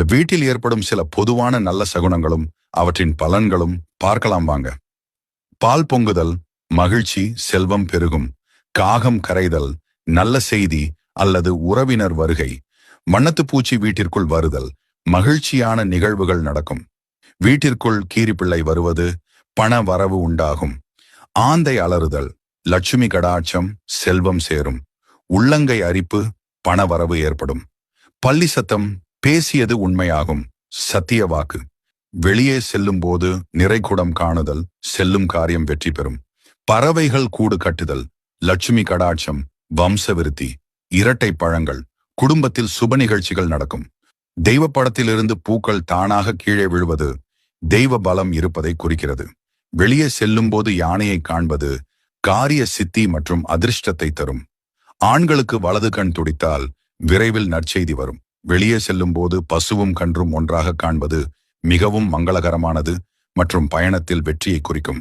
இந்த வீட்டில் ஏற்படும் சில பொதுவான நல்ல சகுனங்களும் அவற்றின் பலன்களும் பார்க்கலாம் வாங்க. பால் பொங்குதல் மகிழ்ச்சி செல்வம் பெருகும். காகம் கரைதல் நல்ல செய்தி அல்லது உறவினர் வருகை. மண்ணத்துப் பூச்சி வீட்டிற்குள் வருதல் மகிழ்ச்சியான நிகழ்வுகள் நடக்கும். வீட்டிற்குள் கீரிப்பிள்ளை வருவது பண வரவு உண்டாகும். ஆந்தை அலறுதல் லட்சுமி கடாட்சம் செல்வம் சேரும். உள்ளங்கை அரிப்பு பண வரவு ஏற்படும். பள்ளி சத்தம் பேசியது உண்மையாகும். சத்திய வாக்கு. வெளியே செல்லும் போது நிறைகுடம் காணுதல் செல்லும் காரியம் வெற்றி பெறும். பறவைகள் கூடு கட்டுதல் லட்சுமி கடாட்சம் வம்சவிருத்தி இரட்டை பழங்கள் குடும்பத்தில் சுப நிகழ்ச்சிகள் நடக்கும். தெய்வ படத்திலிருந்து பூக்கள் தானாக கீழே விழுவது தெய்வ பலம் இருப்பதை குறிக்கிறது. வெளியே செல்லும் போது யானையை காண்பது காரிய சித்தி மற்றும் அதிர்ஷ்டத்தை தரும். ஆண்களுக்கு வலது கண் துடித்தால் விரைவில் நற்செய்தி வரும். வெளியே செல்லும் போது பசுவும் கன்றும் ஒன்றாக காண்பது மிகவும் மங்களகரமானது மற்றும் பயணத்தில் வெற்றியை குறிக்கும்.